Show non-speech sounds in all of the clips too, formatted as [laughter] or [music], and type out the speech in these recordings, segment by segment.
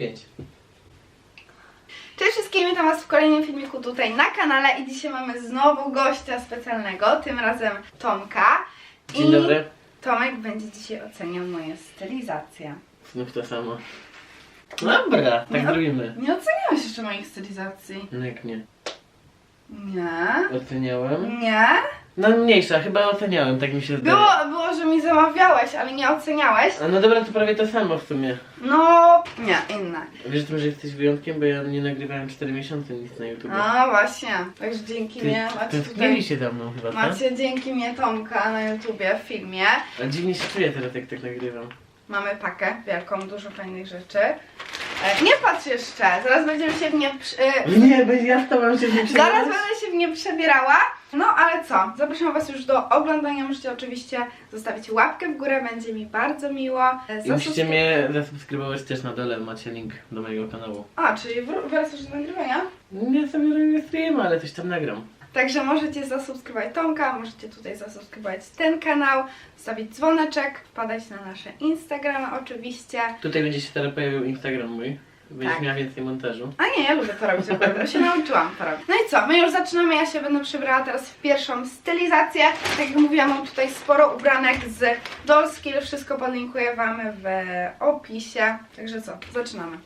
5. Cześć wszystkim, witam was w kolejnym filmiku tutaj na kanale i dzisiaj mamy znowu gościa specjalnego, tym razem Tomka. Dzień I dobry. Tomek będzie dzisiaj oceniał moje stylizacje. Znów to samo. Dobra, tak Nie. zrobimy. Nie oceniałeś jeszcze moich stylizacji. No jak nie? Nie. Oceniałem? Nie? No mniejsza, chyba oceniałem, tak mi się zdaje. Było, było, że mi zamawiałeś, ale nie oceniałeś. A no dobra, to prawie to samo w sumie. No, nie, inne. Wiesz o tym, że jesteś wyjątkiem, bo ja nie nagrywałem 4 miesiące nic na YouTube. No właśnie, także dzięki mnie macie tutaj... się za mną chyba, tak? Macie dzięki mnie Tomka na YouTubie w filmie. A dziwnie się czuję teraz, jak tak nagrywam. Mamy pakę wielką, dużo fajnych rzeczy. E, nie patrz jeszcze, zaraz będziemy się w nie. E, Nie, bo ja z tobą się nie zaraz będę się w nie przebierała. No ale co? Zapraszam Was już do oglądania. Możecie oczywiście zostawić łapkę w górę, będzie mi bardzo miło. E, I musicie mnie zasubskrybować też na dole, macie link do mojego kanału. A, czyli wr- wracasz do nagrywania? Nie sobie robię streama, ale coś tam nagram. Także możecie zasubskrybować Tomka, możecie tutaj zasubskrybować ten kanał, stawić dzwoneczek, wpadać na nasze Instagramy oczywiście. Tutaj będzie się teraz pojawił Instagram mój. Będziesz Tak. miała więcej montażu. A nie, ja lubię to robić naprawdę, się nauczyłam to robić. No i co, my już zaczynamy, ja się będę przebrała teraz w pierwszą stylizację. Tak jak mówiłam, mam tutaj sporo ubranek z Dolskill, wszystko podlinkuję Wam w opisie. Także co, zaczynamy.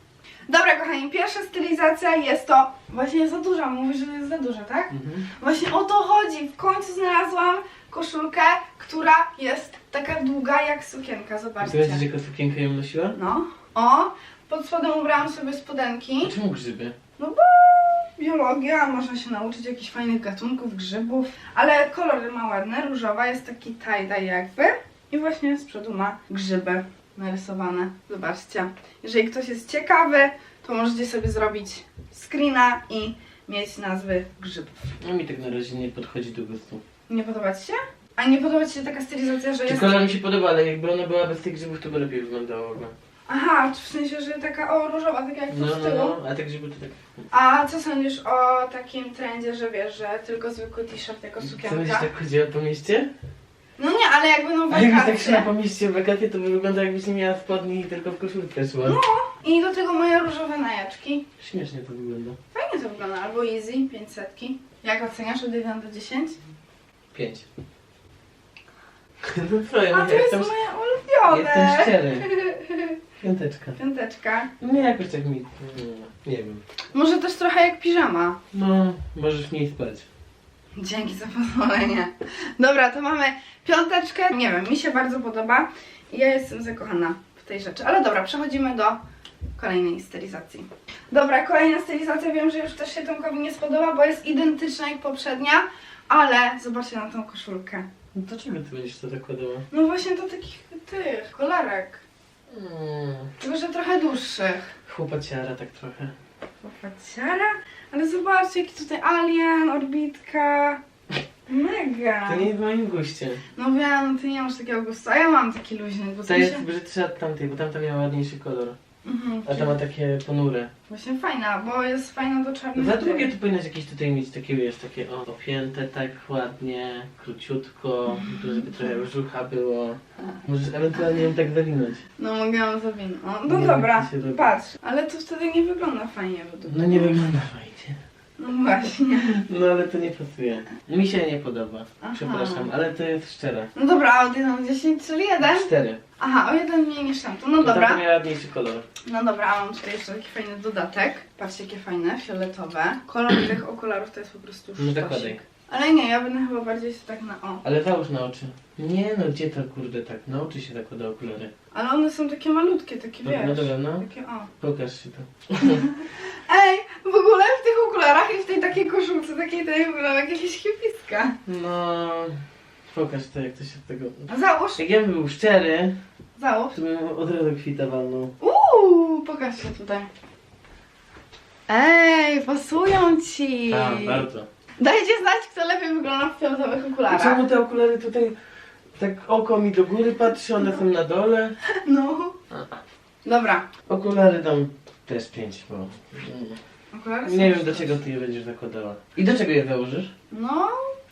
Dobra kochani, pierwsza stylizacja jest to, właśnie za duża, mówisz, że jest za duża, tak? Mhm. Właśnie o to chodzi, w końcu znalazłam koszulkę, która jest taka długa jak sukienka, Ty zobaczcie. będziesz jako sukienkę ją nosiła? No, o, pod spodem ubrałam sobie spodenki. A czemu grzyby? No bo biologia, można się nauczyć jakichś fajnych gatunków, grzybów, ale kolory ma ładne, różowa, jest taki tie-dye jakby i właśnie z przodu ma grzyby narysowane, zobaczcie. Jeżeli ktoś jest ciekawy, to możecie sobie zrobić screena i mieć nazwy grzybów. No mi tak na razie nie podchodzi do gustu. Nie podoba Ci się? A nie podoba Ci się taka stylizacja, że jest... kolor mi się podoba, ale jakby ona była bez tych grzybów, to by lepiej wyglądało. No, Aha, w sensie, że taka o różowa, tak jak tu no, z no, tyłu. no a te grzyby to tak... A co sądzisz o takim trendzie, że wiesz, że tylko zwykły t-shirt jako Co będziesz sukienka? tak chodziła po mieście? No nie, ale jak będą A jakbyś tak szła wakacje. po mieście w wakacje, to by wygląda jakbyś nie miała spodni i tylko w koszulkę szła. No. I do tego moje różowe najaczki. Śmiesznie to wygląda. Fajnie to wygląda. Albo easy, 500. Jak oceniasz od 1 do 10? 5. [laughs] No ja A to jest jestem, moje ulubione. jestem szczery. [laughs] Piąteczka. Piąteczka. Nie, jakoś tak mi... Nie, nie wiem. Może też trochę jak piżama. No, możesz w niej spać. Dzięki za pozwolenie. Dobra, to mamy piąteczkę. Nie wiem, mi się bardzo podoba. I ja jestem zakochana w tej rzeczy. Ale dobra, przechodzimy do kolejnej stylizacji. Dobra, kolejna stylizacja. Wiem, że już też się Tomkowi nie spodoba, bo jest identyczna jak poprzednia. Ale zobaczcie na tą koszulkę. No to czego ty będziesz to zakładała? No właśnie do takich tych kolarek. Mm, Tylko, że trochę dłuższych. chłopaciara tak trochę. Popaciara? Ale zobaczcie, jaki tutaj alien, orbitka. Mega. To nie jest w moim guście. No wiem, ty nie masz takiego gustu, a ja mam taki luźny gust. To jest się... brzydsza od tamtej, bo tamta miała ładniejszy kolor. Mhm. A ta ma takie ponure. Właśnie fajna, bo jest fajna do czarnych. Za drugie to powinnaś jakieś tutaj mieć takie, wiesz, takie o, opięte tak ładnie, króciutko, żeby trochę brzucha było. Możesz ewentualnie ją tak zawinąć. No mogę ją zawinąć. No Nie, dobra, jak to się robi. patrz. Ale to wtedy nie wygląda fajnie według No mnie. nie wygląda fajnie. No właśnie. No ale to nie pasuje. Mi się nie podoba. Aha. Przepraszam, ale to jest szczere. No dobra, a od 1 do 10, czyli 1? Cztery. Aha, o jeden mniej niż tamto. No tamta dobra. miała ładniejszy kolor. No dobra, a mam tutaj jeszcze taki fajny dodatek. Patrzcie, jakie fajne, fioletowe. Kolor tych okularów to jest po prostu No sztosik. Ale nie, ja będę chyba bardziej się tak na o. Ale załóż na oczy. Nie no, gdzie to kurde tak? Na oczy się zakłada okulary. Ale one są takie malutkie, takie No, wiesz. no dobra, no. Takie o. Pokaż się to. [laughs] Ej, w ogóle w tych okularach i w tej takiej koszulce takiej tej wygląda jak jakieś hipiska. No... Pokaż to, jak to się z tego... A Załóż, Jak ja bym był szczery, załóż. to bym od razu kwita walnął. Uuu, pokaż się tutaj. Ej, pasują ci. Tak, bardzo. Dajcie znać, kto lepiej wygląda w fioletowych A okularach. czemu te okulary tutaj... Tak oko mi do góry patrzy, one są na dole. No. Dobra. Okulary dam też pięć, bo... mm, Okulary są Nie wiem do czego ty je będziesz zakładała. I do czego je założysz? No,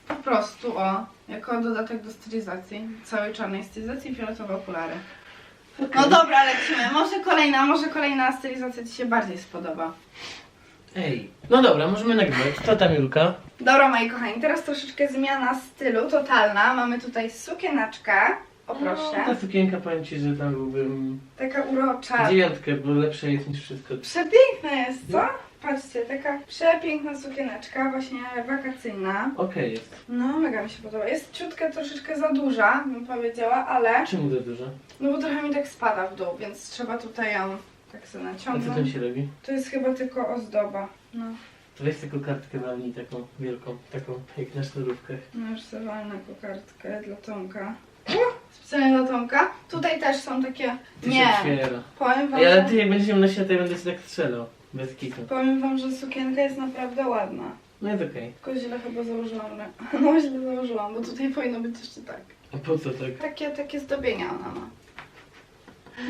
po prostu o. Jako dodatek do stylizacji. Całej czarnej stylizacji fioletowe okulary. No dobra, lecimy. Może kolejna, może kolejna stylizacja Ci się bardziej spodoba. Ej, no dobra, możemy nagrywać. Co tam Julka? Dobra, moi kochani, teraz troszeczkę zmiana stylu, totalna. Mamy tutaj sukieneczkę. O No, proszę. ta sukienka powiem ci, że tam byłbym Taka urocza. dziewiątkę, bo lepsza jest niż wszystko. Przepiękna jest, co? Patrzcie, taka przepiękna sukieneczka, właśnie wakacyjna. Okej jest. No, mega mi się podoba. Jest ciutkę troszeczkę za duża, bym powiedziała, ale... Czemu za dużo? No bo trochę mi tak spada w dół, więc trzeba tutaj ją tak sobie A co tam się robi? To jest chyba tylko ozdoba. No, To weź taką kartkę walnij, taką wielką, taką jak na sznurówkach. no już sobie walnę kokardkę dla Tomka. Specjalnie dla Tomka. Tutaj też są takie... Ty Nie, otwiera. powiem wam, Ej, ale że... ty jak będziesz ją na światło, ja będę się tak strzelał. Bez kitu. Powiem wam, że sukienka jest naprawdę ładna. No jest okej. Tylko źle chyba założyłam. rę- [laughs] No źle założyłam, bo tutaj powinno być jeszcze tak. A po co tak? Takie, takie zdobienia ona ma.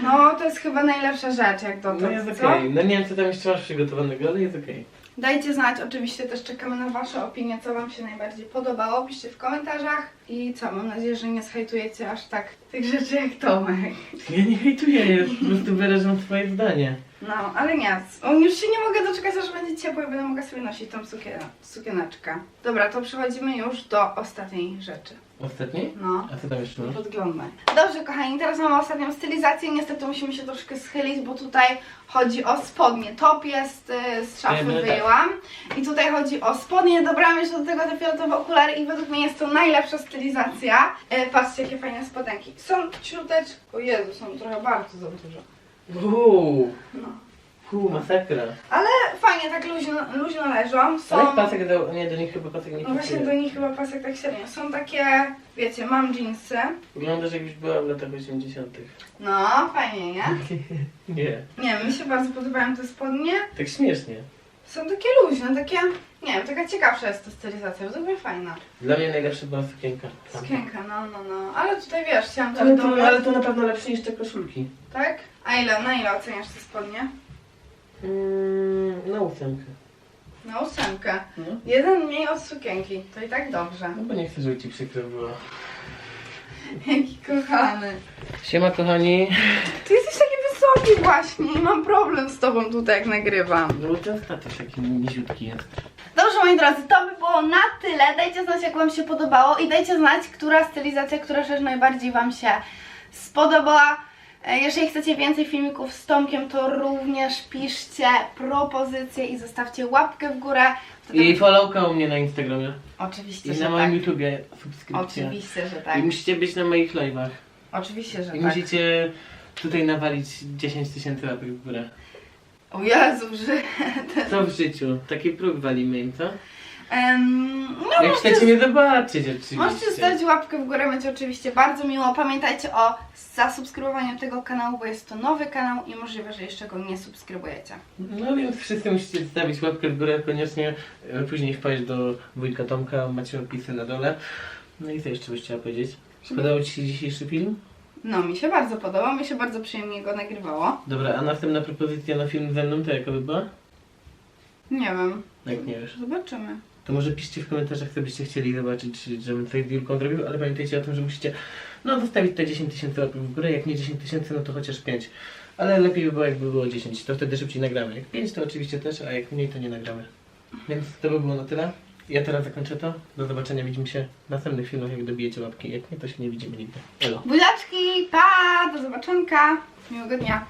No, to jest chyba najlepsza rzecz jak dotąd, No jest co? okej. No nie wiem co tam jeszcze masz przygotowanego, ale jest okej. Dajcie znać, oczywiście też czekamy na Wasze opinie, co Wam się najbardziej podobało. Piszcie w komentarzach i co, mam nadzieję, że nie zhejtujecie aż tak tych rzeczy jak Tomek. Ja nie hejtuję, ja po prostu wyrażam swoje zdanie. No, ale nie, już się nie mogę doczekać, aż będzie ciepło i będę mogła sobie nosić tą sukien sukieneczkę. Dobra, to przechodzimy już do ostatniej rzeczy. Ostatni? No. A co tam jeszcze masz? Podglądaj. Dobrze, kochani, teraz mamy ostatnią stylizację. Niestety musimy się troszkę schylić, bo tutaj chodzi o spodnie. Top jest y, z szafy Wiemy, tak. wyjęłam. I tutaj chodzi o spodnie. Dobrałam jeszcze do tego te fioletowe okulary i według mnie jest to najlepsza stylizacja. Y, patrzcie, jakie fajne spodenki. Są ciuteczko... O Jezu, są trochę bardzo za duże. Uuu, No. Uuu, masakra. Ale fajnie, tak luźno, luźno leżą. Są... Ale pasek do, nie, do nich chyba pasek nie No właśnie pasuje. do nich chyba pasek tak średnio. Są takie, wiecie, mam jeansy. Wyglądasz jakbyś była w latach 80 No, fajnie, nie? [laughs] Nie, Nie, mi się bardzo podobają te spodnie. tak śmiesznie. Są takie luźne, takie, nie wiem, taka ciekawsza jest ta stylizacja, mnie fajna. Dla mnie najlepsza była sukienka. Sukienka, no, no, no. Ale tutaj wiesz, chciałam Ale tak to, dobrać, ale to na pewno lepsze niż te koszulki. tak? A ile, na ile oceniasz te spodnie? Mm, na ósemkę. Na ósemkę. No. Jeden mniej od sukienki, to i tak dobrze. no bo nie chcę, żeby ci przykro było. [laughs] Jaki kochany. Siema kochani. Ty jesteś taki wysoki właśnie i mam problem z tobą tutaj jak nagrywam. No bo ten status taki niziutki jest. Dobrze moi drodzy, to by było na tyle. Dajcie znać jak wam się podobało i dajcie znać, która stylizacja, która rzecz najbardziej wam się spodobała. E, Jeżeli chcecie więcej filmików z Tomkiem, to również piszcie propozycje i zostawcie łapkę w górę. Wtedy... I followka u mnie na Instagramie. Oczywiście, I że na tak. moim YouTubie subskrypcja. Oczywiście, że tak. I musicie być na moich live'ach. Oczywiście, że I tak. musicie tutaj nawalić 10 tysięcy łapek w górę. O Jezu, że... Co w życiu? Taki próg walimy im, co? No Jak chcecie mnie zobaczyć oczywiście. Możecie zostawić łapkę w górę, będzie oczywiście bardzo miło. Pamiętajcie o zasubskrybowaniu tego kanału, bo jest to nowy kanał i możliwe, że jeszcze go nie subskrybujecie. No więc wszyscy musicie zostawić łapkę w górę koniecznie. e, Później wpaść do wujka Tomka, macie opisy na dole. No i co jeszcze byś chciała powiedzieć? Podobał Ci się dzisiejszy film? No, mi się bardzo podobał, mi się bardzo przyjemnie go nagrywało. Dobra, a następna propozycja na film ze mną to jaka by była? Nie wiem, Jak nie wiesz. zobaczymy. To może piszcie w komentarzach, co byście chcieli zobaczyć, czy- żebym coś z Julką zrobił, ale pamiętajcie o tym, że musicie no zostawić te 10 tysięcy łapek w górę, jak nie 10 tysięcy, no to chociaż 5. Ale lepiej by było, jakby było 10, to wtedy szybciej nagramy. Jak 5 to oczywiście też, a jak mniej to nie nagramy. Więc to by było na tyle. Ja teraz zakończę to. Do zobaczenia, widzimy się w następnych filmach, jak dobijecie łapki. Jak nie, to się nie widzimy nigdy. Elo. Buziaczki, pa, do zobaczonka, miłego dnia.